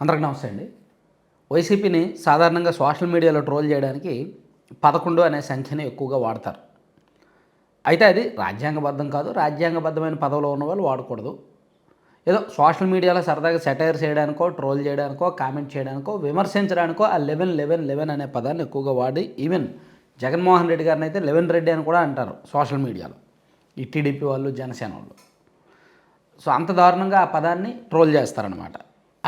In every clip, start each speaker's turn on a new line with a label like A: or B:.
A: అందరికి నమస్తే అండి. వైసీపీని సాధారణంగా సోషల్ మీడియాలో ట్రోల్ చేయడానికి పదకొండు అనే సంఖ్యని ఎక్కువగా వాడతారు. అయితే అది రాజ్యాంగబద్ధం కాదు రాజ్యాంగబద్ధమైన పదవిలో ఉన్న వాళ్ళు వాడకూడదు. ఏదో సోషల్ మీడియాలో సరదాగా సెటైర్ చేయడానికో ట్రోల్ చేయడానికో కామెంట్ చేయడానికో విమర్శించడానికో ఆ లెవెన్ లెవెన్ లెవెన్ అనే పదాన్ని ఎక్కువగా వాడి ఈవెన్ జగన్మోహన్ రెడ్డి గారిని అయితే లెవెన్ రెడ్డి అని కూడా అంటారు సోషల్ మీడియాలో. ఈ టీడీపీ వాళ్ళు జనసేన వాళ్ళు. సో అంత దారుణంగా ఆ పదాన్ని ట్రోల్ చేస్తారనమాట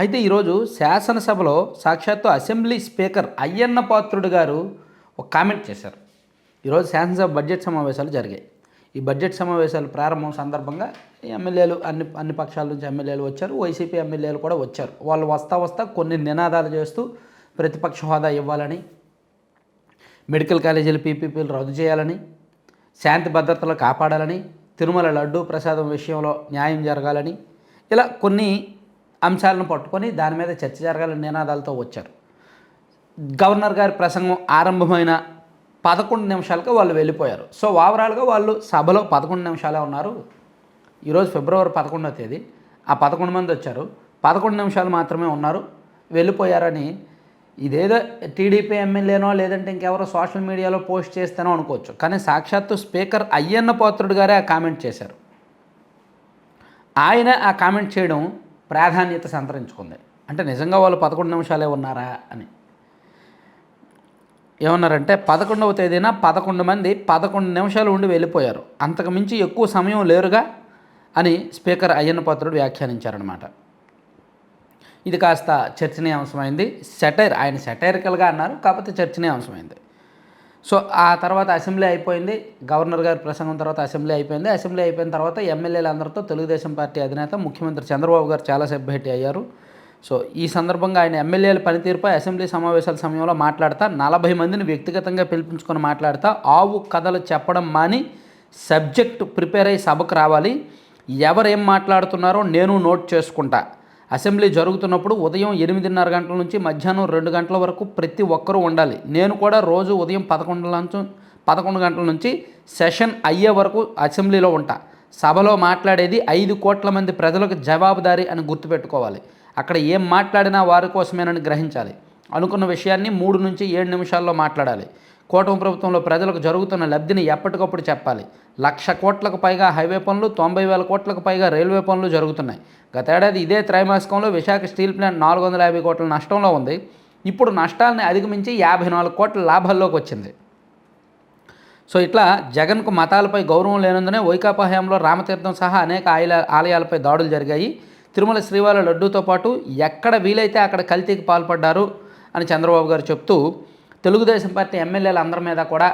A: అయితే ఈరోజు శాసనసభలో సాక్షాత్తు అసెంబ్లీ స్పీకర్ అయ్యన్న పాత్రుడు గారు ఒక కామెంట్ చేశారు. ఈరోజు శాసనసభ బడ్జెట్ సమావేశాలు జరిగాయి. ఈ బడ్జెట్ సమావేశాలు ప్రారంభం సందర్భంగా ఎమ్మెల్యేలు అన్ని అన్ని పక్షాల నుంచి ఎమ్మెల్యేలు వచ్చారు. వైసీపీ ఎమ్మెల్యేలు కూడా వచ్చారు. వాళ్ళు వస్తా వస్తా కొన్ని నినాదాలు చేస్తూ ప్రతిపక్ష హోదా ఇవ్వాలని మెడికల్ కాలేజీలు పీపీపీలు రద్దు చేయాలని శాంతి భద్రతలు కాపాడాలని తిరుమల లడ్డూ ప్రసాదం విషయంలో న్యాయం జరగాలని ఇలా కొన్ని అంశాలను పట్టుకొని దాని మీద చర్చ జరగాలని నినాదాలతో వచ్చారు. గవర్నర్ గారి ప్రసంగం ఆరంభమైన పదకొండు నిమిషాలకే వాళ్ళు వెళ్ళిపోయారు. సో ఓవరాల్గా వాళ్ళు సభలో పదకొండు నిమిషాలే ఉన్నారు. ఈరోజు ఫిబ్రవరి పదకొండవ తేదీ. ఆ పదకొండు మంది వచ్చారు. పదకొండు నిమిషాలు మాత్రమే ఉన్నారు. వెళ్ళిపోయారని ఇదేదో టీడీపీ ఎమ్మెల్యేనో లేదంటే ఇంకెవరో సోషల్ మీడియాలో పోస్ట్ చేస్తేనో అనుకోవచ్చు. కానీ సాక్షాత్తు స్పీకర్ అయ్యన్న పాత్రుడు గారే ఆ కామెంట్ చేశారు. ఆయన ఆ కామెంట్ చేయడం ప్రాధాన్యత సంతరించుకుంది. అంటే నిజంగా వాళ్ళు పదకొండు నిమిషాలే ఉన్నారా అని. ఏమన్నారంటే పదకొండవ తేదీన పదకొండు మంది పదకొండు నిమిషాలు ఉండి వెళ్ళిపోయారు. అంతకు మించి ఎక్కువ సమయం లేరుగా అని స్పీకర్ అయ్యన్న పాత్రుడు వ్యాఖ్యానించారనమాట ఇది కాస్త చర్చనీయాంశమైంది. సెటైర్ ఆయన సెటైరికల్గా అన్నారు కాకపోతే చర్చనీయాంశమైంది. సో ఆ తర్వాత అసెంబ్లీ అయిపోయింది. గవర్నర్ గారి ప్రసంగం తర్వాత అసెంబ్లీ అయిపోయింది. అసెంబ్లీ అయిపోయిన తర్వాత ఎమ్మెల్యేలందరితో తెలుగుదేశం పార్టీ అధినేత ముఖ్యమంత్రి చంద్రబాబు గారు చాలాసేపు భేటీ అయ్యారు. సో ఈ సందర్భంగా ఆయన ఎమ్మెల్యేల పనితీరుపై అసెంబ్లీ సమావేశాల సమయంలో మాట్లాడతా నలభై మందిని వ్యక్తిగతంగా పిలిపించుకొని మాట్లాడతా ఆవు కథలు చెప్పడం మాని సబ్జెక్ట్ ప్రిపేర్ అయ్యి సభకు రావాలి. ఎవరేం మాట్లాడుతున్నారో నేను నోట్ చేసుకుంటా. అసెంబ్లీ జరుగుతున్నప్పుడు ఉదయం ఎనిమిదిన్నర గంటల నుంచి మధ్యాహ్నం రెండు గంటల వరకు ప్రతి ఒక్కరూ ఉండాలి. నేను కూడా రోజు ఉదయం పదకొండు నుంచి పదకొండు గంటల నుంచి సెషన్ అయ్యే వరకు అసెంబ్లీలో ఉంటా. సభలో మాట్లాడేది ఐదు కోట్ల మంది ప్రజలకు జవాబుదారీ అని గుర్తుపెట్టుకోవాలి. అక్కడ ఏం మాట్లాడినా వారి కోసమేనని గ్రహించాలి. అనుకున్న విషయాన్ని మూడు నుంచి ఏడు నిమిషాల్లో మాట్లాడాలి. కూటమి ప్రభుత్వంలో ప్రజలకు జరుగుతున్న లబ్ధిని ఎప్పటికప్పుడు చెప్పాలి. లక్ష కోట్లకు పైగా హైవే పనులు తొంభై వేల కోట్లకు పైగా రైల్వే పనులు జరుగుతున్నాయి. గతేడాది ఇదే త్రైమాసికంలో విశాఖ స్టీల్ ప్లాంట్ నాలుగు వందల యాభై కోట్ల నష్టంలో ఉంది. ఇప్పుడు నష్టాలని అధిగమించి యాభై నాలుగు కోట్ల లాభాల్లోకి వచ్చింది. సో ఇట్లా జగన్కు మతాలపై గౌరవం లేనందునే వైకాపా హయాంలో రామతీర్థం సహా అనేక ఆలయ ఆలయాలపై దాడులు జరిగాయి. తిరుమల శ్రీవారి లడ్డూతో పాటు ఎక్కడ వీలైతే అక్కడ కల్తీకి పాల్పడ్డారు అని చంద్రబాబు గారు చెప్తూ తెలుగుదేశం పార్టీ ఎమ్మెల్యేలు అందరి మీద కూడా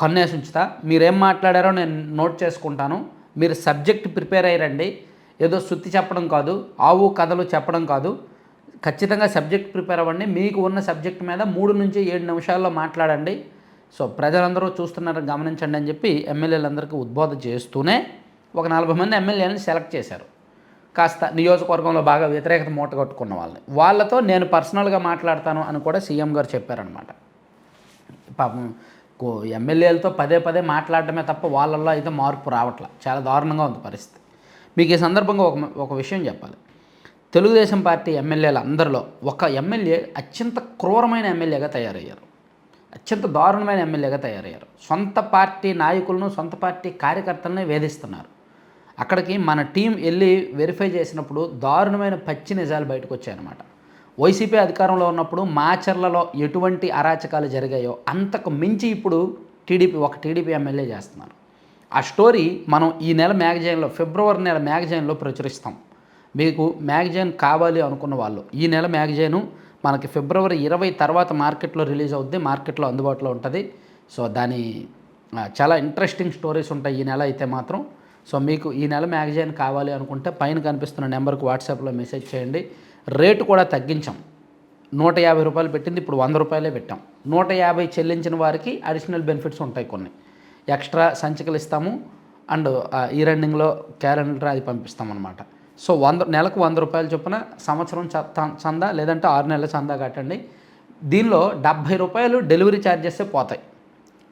A: కన్నేసి ఉంచుతా మీరేం మాట్లాడారో నేను నోట్ చేసుకుంటాను. మీరు సబ్జెక్ట్ ప్రిపేర్ అయ్యారండి ఏదో శుద్ధి చెప్పడం కాదు ఆవు కథలు చెప్పడం కాదు. ఖచ్చితంగా సబ్జెక్ట్ ప్రిపేర్ అవ్వండి. మీకు ఉన్న సబ్జెక్ట్ మీద మూడు నుంచి ఏడు నిమిషాల్లో మాట్లాడండి. సో ప్రజలందరూ చూస్తున్నారు గమనించండి అని చెప్పి ఎమ్మెల్యేలందరికీ ఉద్బోధ చేస్తూనే ఒక నలభై మంది ఎమ్మెల్యేలను సెలెక్ట్ చేశారు. కాస్త నియోజకవర్గంలో బాగా వ్యతిరేకత మూట కట్టుకున్న వాళ్ళని. వాళ్ళతో నేను పర్సనల్గా మాట్లాడతాను అని కూడా సీఎం గారు చెప్పారనమాట పాపం కో- ఎమ్మెల్యేలతో పదే పదే మాట్లాడటమే తప్ప వాళ్ళల్లో అయితే మార్పు రావట్ల. చాలా దారుణంగా ఉంది పరిస్థితి. మీకు ఈ సందర్భంగా ఒక ఒక విషయం చెప్పాలి. తెలుగుదేశం పార్టీ ఎమ్మెల్యేల అందరిలో ఒక ఎమ్మెల్యే అత్యంత క్రూరమైన ఎమ్మెల్యేగా తయారయ్యారు. అత్యంత దారుణమైన ఎమ్మెల్యేగా తయారయ్యారు. సొంత పార్టీ నాయకులను సొంత పార్టీ కార్యకర్తలని వేధిస్తున్నారు. అక్కడికి మన టీం వెళ్ళి వెరిఫై చేసినప్పుడు దారుణమైన పచ్చి నిజాలు బయటకు వచ్చాయన్నమాట. వైసీపీ అధికారంలో ఉన్నప్పుడు మాచర్లలో ఎటువంటి అరాచకాలు జరిగాయో అంతకు మించి ఇప్పుడు టీడీపీ ఒక టీడీపీ ఎమ్మెల్యే చేస్తున్నారు. ఆ స్టోరీ మనం ఈ నెల మ్యాగజైన్లో ఫిబ్రవరి నెల మ్యాగజైన్లో ప్రచురిస్తాం. మీకు మ్యాగజైన్ కావాలి అనుకున్న వాళ్ళు ఈ నెల మ్యాగజైను మనకి ఫిబ్రవరి ఇరవై తర్వాత మార్కెట్లో రిలీజ్ అవుద్ది మార్కెట్లో అందుబాటులో ఉంటుంది. సో దాని చాలా ఇంట్రెస్టింగ్ స్టోరీస్ ఉంటాయి ఈ నెల అయితే మాత్రం. సో మీకు ఈ నెల మ్యాగజైన్ కావాలి అనుకుంటే పైన కనిపిస్తున్న నెంబర్కి వాట్సాప్లో మెసేజ్ చేయండి. రేటు కూడా తగ్గించాం. నూట యాభై రూపాయలు పెట్టింది ఇప్పుడు వంద రూపాయలే పెట్టాం. నూట యాభై చెల్లించిన వారికి అడిషనల్ బెనిఫిట్స్ ఉంటాయి కొన్ని. ఎక్స్ట్రా సంచికలు ఇస్తాము అండ్ ఈ రన్నింగ్లో క్యాలెండర్ అది పంపిస్తాం అనమాట సో వంద నెలకు వంద రూపాయలు చొప్పున సంవత్సరం చందా లేదంటే ఆరు నెలల చందా కట్టండి. దీనిలో డెబ్భై రూపాయలు డెలివరీ ఛార్జెస్ పోతాయి.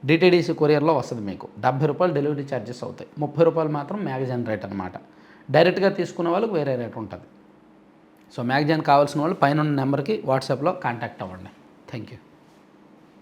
A: డిటీడీసీ కొరియర్లో వస్తుంది మీకు. డెబ్బై రూపాయలు డెలివరీ ఛార్జెస్ అవుతాయి. ముప్పై రూపాయలు మాత్రం మ్యాగజైన్ రేట్ అనమాట డైరెక్ట్గా తీసుకునే వాళ్ళకి వేరే రేట్ ఉంటుంది. సో మ్యాగజైన్ కావాల్సిన వాళ్ళు పైన ఉన్న నెంబర్కి వాట్సాప్లో కాంటాక్ట్ అవ్వండి. Thank you